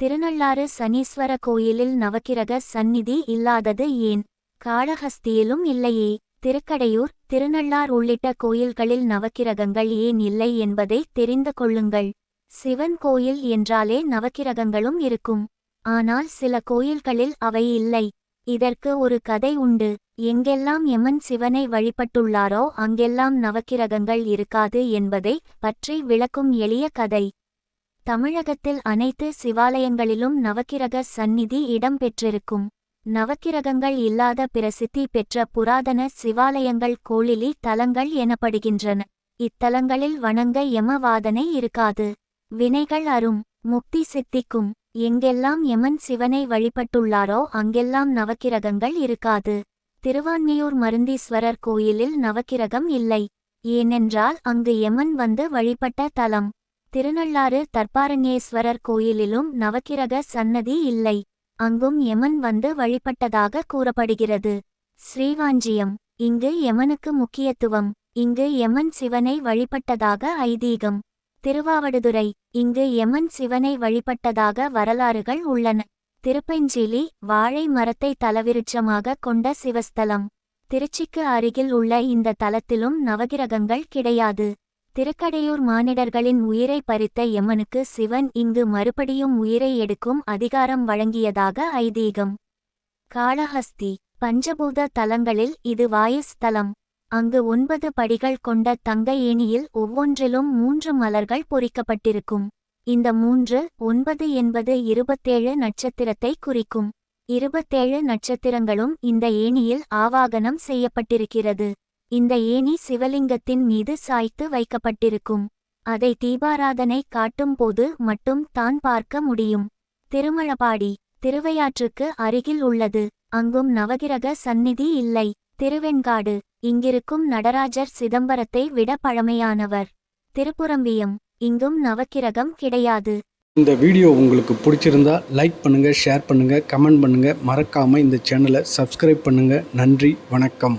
திருநள்ளாறு சனீஸ்வர கோயிலில் நவக்கிரக சந்நிதி இல்லாதது ஏன்? காளஹஸ்தியிலும் இல்லையே. திருக்கடையூர் திருநள்ளார் உள்ளிட்ட கோயில்களில் நவக்கிரகங்கள் ஏன் இல்லை என்பதை தெரிந்து கொள்ளுங்கள். சிவன் கோயில் என்றாலே நவக்கிரகங்களும் இருக்கும். ஆனால் சில கோயில்களில் அவை இல்லை. இதற்கு ஒரு கதை உண்டு. எங்கெல்லாம் எமன் சிவனை வழிபட்டுள்ளாரோ அங்கெல்லாம் நவக்கிரகங்கள் இருக்காது என்பதை பற்றி விளக்கும் எளிய கதை. தமிழகத்தில் அனைத்து சிவாலயங்களிலும் நவக்கிரக சந்நிதி இடம்பெற்றிருக்கும். நவக்கிரகங்கள் இல்லாத பிரசித்தி பெற்ற புராதன சிவாலயங்கள் கோளிலி தலங்கள் எனப்படுகின்றன. இத்தலங்களில் வணங்க யமவாதனை இருக்காது. வினைகள் அரும். முக்தி சித்திக்கும். எங்கெல்லாம் யமன் சிவனை வழிபட்டுள்ளாரோ அங்கெல்லாம் நவக்கிரகங்கள் இருக்காது. திருவான்மியூர் மருந்தீஸ்வரர் கோயிலில் நவக்கிரகம் இல்லை. ஏனென்றால் அங்கு யமன் வந்து வழிபட்ட தலம். திருநள்ளாறு தர்பாரண்யேஸ்வரர் கோயிலிலும் நவக்கிரக சன்னதி இல்லை. அங்கும் யமன் வந்து வழிபட்டதாக கூறப்படுகிறது. ஸ்ரீவாஞ்சியம். இங்கு யமனுக்கு முக்கியத்துவம். இங்கு யமன் சிவனை வழிபட்டதாக ஐதீகம். திருவாவடுதுறை. இங்கு யமன் சிவனை வழிபட்டதாக வரலாறுகள் உள்ளன. திருப்பெஞ்சிலி வாழை மரத்தை தலவிருட்சமாக கொண்ட சிவஸ்தலம். திருச்சிக்கு அருகில் உள்ள இந்த தலத்திலும் நவகிரகங்கள் கிடையாது. திருக்கடையூர் மானிடர்களின் உயிரை பறித்த யமனுக்கு சிவன் இங்கு மறுபடியும் உயிரை எடுக்கும் அதிகாரம் வழங்கியதாக ஐதீகம். காளஹஸ்தி பஞ்சபூத தலங்களில் இது வாயுஸ்தலம். அங்கு ஒன்பது படிகள் கொண்ட தங்க ஏணியில் ஒவ்வொன்றிலும் மூன்று மலர்கள் பொறிக்கப்பட்டிருக்கும். இந்த மூன்று ஒன்பது என்பது இருபத்தேழு நட்சத்திரத்தை குறிக்கும். இருபத்தேழு நட்சத்திரங்களும் இந்த ஏணியில் ஆவாகனம் செய்யப்பட்டிருக்கிறது. இந்த ஏணி சிவலிங்கத்தின் மீது சாய்த்து வைக்கப்பட்டிருக்கும். அதை தீபாராதனை காட்டும் போது மட்டும் தான் பார்க்க முடியும். திருமழபாடி திருவையாற்றுக்கு அருகில் உள்ளது. அங்கும் நவகிரக சந்நிதி இல்லை. திருவெண்காடு இங்கிருக்கும் நடராஜர் சிதம்பரத்தை விட பழமையானவர். திருப்புரம்பியம் இங்கும் நவக்கிரகம் கிடையாது. இந்த வீடியோ உங்களுக்கு பிடிச்சிருந்தா லைக் பண்ணுங்கள் ஷேர் பண்ணுங்கள் கமெண்ட் பண்ணுங்கள் மறக்காமல் இந்த சேனலை சப்ஸ்கிரைப் பண்ணுங்கள் நன்றி வணக்கம்.